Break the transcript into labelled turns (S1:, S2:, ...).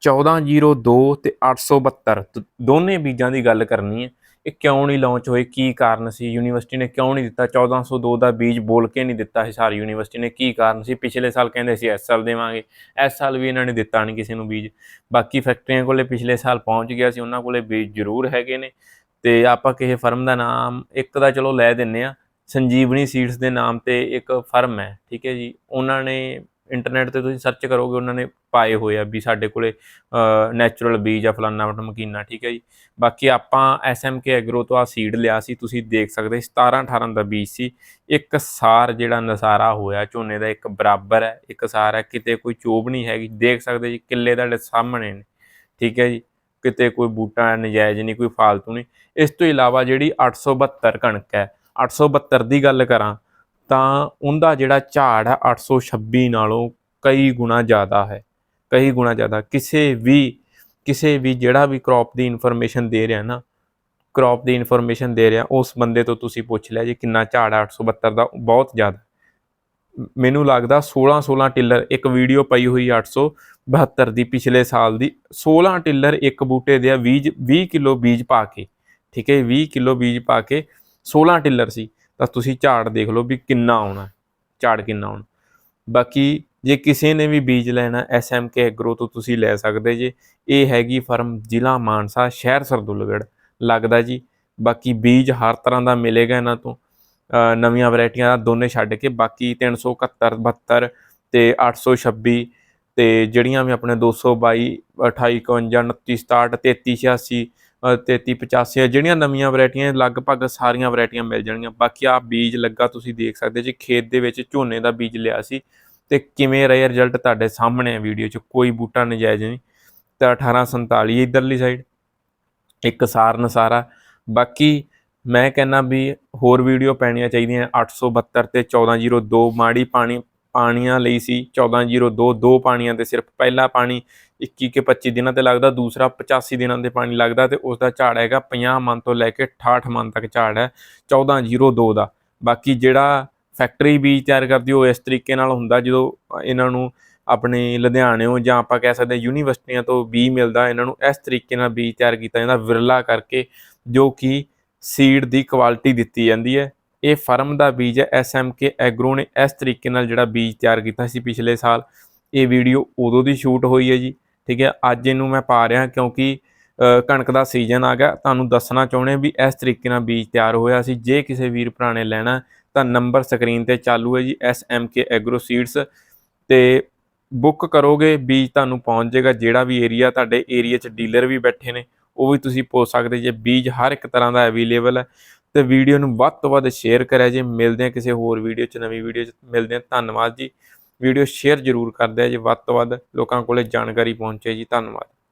S1: 1402 ਤੇ 872 ਦ- ਦੋਨੇ ਬੀਜਾਂ ਦੀ ਗੱਲ ਕਰਨੀ ਹੈ। ਇਹ ਕਿਉਂ ਨਹੀਂ ਲਾਂਚ ਹੋਏ? ਕੀ ਕਾਰਨ ਸੀ? ਯੂਨੀਵਰਸਿਟੀ ਨੇ ਕਿਉਂ ਨਹੀਂ ਦਿੱਤਾ? 1402 ਦਾ ਬੀਜ ਬੋਲ ਕੇ ਨਹੀਂ ਦਿੱਤਾ ਹਿਸਾਰ ਯੂਨੀਵਰਸਿਟੀ ਨੇ। ਕੀ ਕਾਰਨ ਸੀ? ਪਿਛਲੇ ਸਾਲ ਕਹਿੰਦੇ ਸੀ ਇਸ ਸਾਲ ਦੇਵਾਂਗੇ। ਇਸ ਸਾਲ ਵੀ ਇਹਨਾਂ ਨੇ ਦਿੱਤਾ ਨਹੀਂ ਕਿਸੇ ਨੂੰ ਬੀਜ। ਬਾਕੀ ਫੈਕਟਰੀਆਂ ਕੋਲੇ ਪਿਛਲੇ ਸਾਲ ਪਹੁੰਚ ਗਿਆ ਸੀ। ਉਹਨਾਂ ਕੋਲੇ ਬੀਜ ਜ਼ਰੂਰ ਹੈਗੇ ਨੇ। ਤੇ ਆਪਾਂ ਕਿਸੇ ਫਰਮ ਦਾ ਨਾਮ ਇੱਕ ਦਾ ਚਲੋ ਲੈ ਦਿੰਨੇ ਆ। ਸੰਜੀਵਨੀ ਸੀਡਸ ਦੇ ਨਾਮ ਤੇ ਇੱਕ ਫਰਮ ਹੈ। ਠੀਕ ਹੈ ਜੀ? ਉਹਨਾਂ ਨੇ ਇੰਟਰਨੈਟ ਤੇ ਤੁਸੀਂ ਸਰਚ ਕਰੋਗੇ, ਉਹਨਾਂ ਨੇ ਪਾਏ ਹੋਏ ਆ ਵੀ ਸਾਡੇ ਕੋਲੇ ਨੈਚੁਰਲ ਬੀਜ ਆ ਫਲਾਨਾ ਮਕੀਨਾ, ਠੀਕ ਹੈ ਜੀ। ਬਾਕੀ ਆਪਾਂ ਐਸਐਮਕੇ ਐਗਰੋ ਤੋਂ ਆ ਸੀਡ ਲਿਆ ਸੀ, ਤੁਸੀਂ ਦੇਖ ਸਕਦੇ 17 18 ਦਾ ਬੀਜ ਸੀ। ਇੱਕ ਸਾਰ ਜਿਹੜਾ ਨਸਾਰਾ ਹੋਇਆ, ਝੋਨੇ ਦਾ ਇੱਕ ਬਰਾਬਰ ਹੈ, ਇੱਕ ਸਾਰ ਹੈ, ਕਿਤੇ ਕੋਈ ਚੋਬ ਨਹੀਂ ਹੈਗੀ। ਦੇਖ ਸਕਦੇ ਜੀ, ਕਿੱਲੇ ਤੁਹਾਡੇ ਸਾਹਮਣੇ ਨੇ, ਠੀਕ ਹੈ ਜੀ। ਕਿਤੇ ਕੋਈ ਬੂਟਾ ਨਜਾਇਜ਼ ਨਹੀਂ, ਕੋਈ ਫਾਲਤੂ ਨਹੀਂ। ਇਸ ਤੋਂ ਇਲਾਵਾ ਜਿਹੜੀ 872 ਕਣਕ ਹੈ 872 ਦੀ ਗੱਲ ਕਰਾਂ ਤਾਂ ਉਹਦਾ ਜਿਹੜਾ ਝਾੜ ਹੈ 826 ਨਾਲੋਂ ਕਈ ਗੁਣਾ ਜ਼ਿਆਦਾ ਹੈ, ਕਈ ਗੁਣਾ ਜ਼ਿਆਦਾ। ਕਿਸੇ ਵੀ ਕਿਸੇ ਵੀ ਜਿਹੜਾ ਵੀ ਕ੍ਰੌਪ ਦੀ ਇਨਫੋਰਮੇਸ਼ਨ ਦੇ ਰਿਹਾ ਨਾ ਕ੍ਰੌਪ ਦੀ ਇਨਫੋਰਮੇਸ਼ਨ ਦੇ ਰਿਹਾ, ਉਸ ਬੰਦੇ ਤੋਂ ਤੁਸੀਂ ਪੁੱਛ ਲਿਆ ਜੀ ਕਿੰਨਾ ਝਾੜ ਹੈ 872 ਦਾ ਬਹੁਤ ਜ਼ਿਆਦਾ। ਮੈਨੂੰ ਲੱਗਦਾ 16 16 ਟਿੱਲਰ, ਇੱਕ ਵੀਡੀਓ ਪਈ ਹੋਈ 872 ਦੀ ਪਿਛਲੇ ਸਾਲ ਦੀ 16 ਟਿੱਲਰ ਇੱਕ ਬੂਟੇ ਦੇ ਆ 20 20 ਕਿਲੋ ਬੀਜ ਪਾ ਕੇ, ਠੀਕ ਹੈ 20 ਕਿਲੋ ਬੀਜ ਪਾ ਕੇ 16 ਟਿੱਲਰ ਸੀ। ਤਾਂ ਤੁਸੀਂ ਝਾੜ ਦੇਖ ਲਓ ਵੀ ਕਿੰਨਾ ਆਉਣਾ ਝਾੜ ਕਿੰਨਾ ਆਉਣਾ ਬਾਕੀ ਜੇ ਕਿਸੇ ਨੇ ਵੀ ਬੀਜ ਲੈਣਾ ਐਸਐਮਕੇ ਐਗਰੋ ਤੋਂ ਤੁਸੀਂ ਲੈ ਸਕਦੇ ਜੇ। ਇਹ ਹੈਗੀ ਫਰਮ ਜ਼ਿਲ੍ਹਾ ਮਾਨਸਾ, ਸ਼ਹਿਰ ਸਰਦੁਲਗੜ ਲੱਗਦਾ ਜੀ। ਬਾਕੀ ਬੀਜ ਹਰ ਤਰ੍ਹਾਂ ਦਾ ਮਿਲੇਗਾ ਇਹਨਾਂ ਤੋਂ। ਨਵੀਆਂ ਵੈਰਾਈਟੀਆਂ ਦਾ ਦੋਨੇ ਛੱਡ ਕੇ ਬਾਕੀ 371 72 ਤੇ 826 ਤੇ ਜਿਹੜੀਆਂ ਵੀ ਆਪਣੇ 222 2851 29 67 33 86 33 85 ਜਿਹੜੀਆਂ ਨਵੀਆਂ ਵੈਰਾਈਟੀਆਂ ਲਗਭਗ ਸਾਰੀਆਂ ਵੈਰਾਈਟੀਆਂ ਮਿਲ ਜਾਣਗੀਆਂ। ਬਾਕੀ ਆ ਬੀਜ ਲੱਗਾ, ਤੁਸੀਂ ਦੇਖ ਸਕਦੇ ਜੀ ਖੇਤ ਦੇ ਵਿੱਚ ਝੋਨੇ ਦਾ ਬੀਜ ਲਿਆ ਸੀ ਤੇ ਕਿਵੇਂ ਰਹੇ ਰਿਜ਼ਲਟ ਤੁਹਾਡੇ ਸਾਹਮਣੇ ਹੈ ਵੀਡੀਓ 'ਚ, ਕੋਈ ਬੂਟਾ ਨਜਾਇਜ਼ ਨਹੀਂ। ਤਾਂ 1847 ਇਧਰਲੀ ਸਾਈਡ ਇੱਕ ਸਾਰਨ ਸਾਰਾ ਬਾਕੀ ਮੈਂ ਕਹਿੰਦਾ ਵੀ ਹੋਰ ਵੀਡੀਓ ਪੈਣੀਆਂ ਚਾਹੀਦੀਆਂ 872 ਤੇ 1402 ਮਾੜੀ ਪਾਣੀ ਪਾਣੀਆਂ ਲਈ ਸੀ 1402 ਦੋ ਪਾਣੀਆਂ ਤੇ ਸਿਰਫ ਪਹਿਲਾ ਪਾਣੀ 21 ਕੇ 25 ਦਿਨਾਂ ਤੇ ਲੱਗਦਾ, ਦੂਸਰਾ 85 ਦਿਨਾਂ 'ਤੇ ਪਾਣੀ ਲੱਗਦਾ ਤੇ ਉਸ ਦਾ ਝਾੜ ਹੈਗਾ 50 ਮਨ ਤੋਂ ਲੈ ਕੇ 68 ਮਨ ਤੱਕ ਝਾੜ ਹੈ 1402 ਦਾ ਬਾਕੀ ਜਿਹੜਾ ਫੈਕਟਰੀ ਬੀਜ ਤਿਆਰ ਕਰਦੀ ਉਹ ਇਸ ਤਰੀਕੇ ਨਾਲ ਹੁੰਦਾ ਜਦੋਂ ਇਹਨਾਂ ਨੂੰ ਆਪਣੇ ਲੁਧਿਆਣਿਓਂ ਜਾਂ ਆਪਾਂ ਕਹਿ ਸਕਦੇ ਹਾਂ ਯੂਨੀਵਰਸਿਟੀਆਂ ਤੋਂ ਬੀਜ ਮਿਲਦਾ, ਇਹਨਾਂ ਨੂੰ ਇਸ ਤਰੀਕੇ ਨਾਲ ਬੀਜ ਤਿਆਰ ਕੀਤਾ ਜਾਂਦਾ, ਵਿਰਲਾ ਕਰਕੇ ਜੋ ਕਿ ਸੀਡ ਦੀ ਕੁਆਲਿਟੀ ਦਿੱਤੀ ਜਾਂਦੀ ਹੈ। ਇਹ ਫਰਮ ਦਾ ਬੀਜ ਹੈ ਐਸਐਮਕੇ ਐਗਰੋ ਨੇ ਇਸ ਤਰੀਕੇ ਨਾਲ ਜਿਹੜਾ ਬੀਜ ਤਿਆਰ ਕੀਤਾ ਸੀ ਪਿਛਲੇ ਸਾਲ। ਇਹ ਵੀਡੀਓ ਉਦੋਂ ਦੀ ਸ਼ੂਟ ਹੋਈ ਹੈ ਜੀ, ਠੀਕ ਹੈ? ਅੱਜ ਇਹਨੂੰ ਮੈਂ ਪਾ ਰਿਹਾ ਕਿਉਂਕਿ ਕਣਕ ਦਾ ਸੀਜ਼ਨ ਆ ਗਿਆ। ਤੁਹਾਨੂੰ ਦੱਸਣਾ ਚਾਹੁੰਦੇ ਵੀ ਇਸ ਤਰੀਕੇ ਨਾਲ ਬੀਜ ਤਿਆਰ ਹੋਇਆ ਸੀ। ਜੇ ਕਿਸੇ ਵੀਰ ਭਰਾ ਨੇ ਲੈਣਾ, ਤਾਂ ਨੰਬਰ ਸਕਰੀਨ ਤੇ ਚਾਲੂ ਹੈ ਜੀ ਐਸਐਮਕੇ ਐਗਰੋ ਸੀਡਸ ਤੇ ਬੁੱਕ ਕਰੋਗੇ, ਬੀਜ ਤੁਹਾਨੂੰ ਪਹੁੰਚ ਜਾਏਗਾ। ਜਿਹੜਾ ਵੀ ਏਰੀਆ ਤੁਹਾਡੇ ਏਰੀਆ 'ਚ ਡੀਲਰ ਵੀ ਬੈਠੇ ਨੇ, ਉਹ ਵੀ ਤੁਸੀਂ ਪੁੱਛ ਸਕਦੇ ਜੇ ਬੀਜ ਹਰ ਇੱਕ ਤਰ੍ਹਾਂ ਦਾ ਅਵੇਲੇਬਲ ਹੈ। ਤੇ ਵੀਡੀਓ ਨੂੰ ਵੱਧ ਤੋਂ ਵੱਧ ਸ਼ੇਅਰ ਕਰਿਆ ਜੇ। ਮਿਲਦੇ ਆ ਕਿਸੇ ਹੋਰ ਵੀਡੀਓ 'ਚ, ਨਵੀਂ ਵੀਡੀਓ 'ਚ। ਮਿਲਦੇ ਆ ਧੰਨਵਾਦ ਜੀ। ਵੀਡੀਓ ਸ਼ੇਅਰ ਜ਼ਰੂਰ ਕਰਦੇ ਆ ਜੀ। ਵੱਧ ਤੋਂ ਵੱਧ ਲੋਕਾਂ ਕੋਲੇ ਜਾਣਕਾਰੀ ਪਹੁੰਚੇ ਜੀ। ਧੰਨਵਾਦ।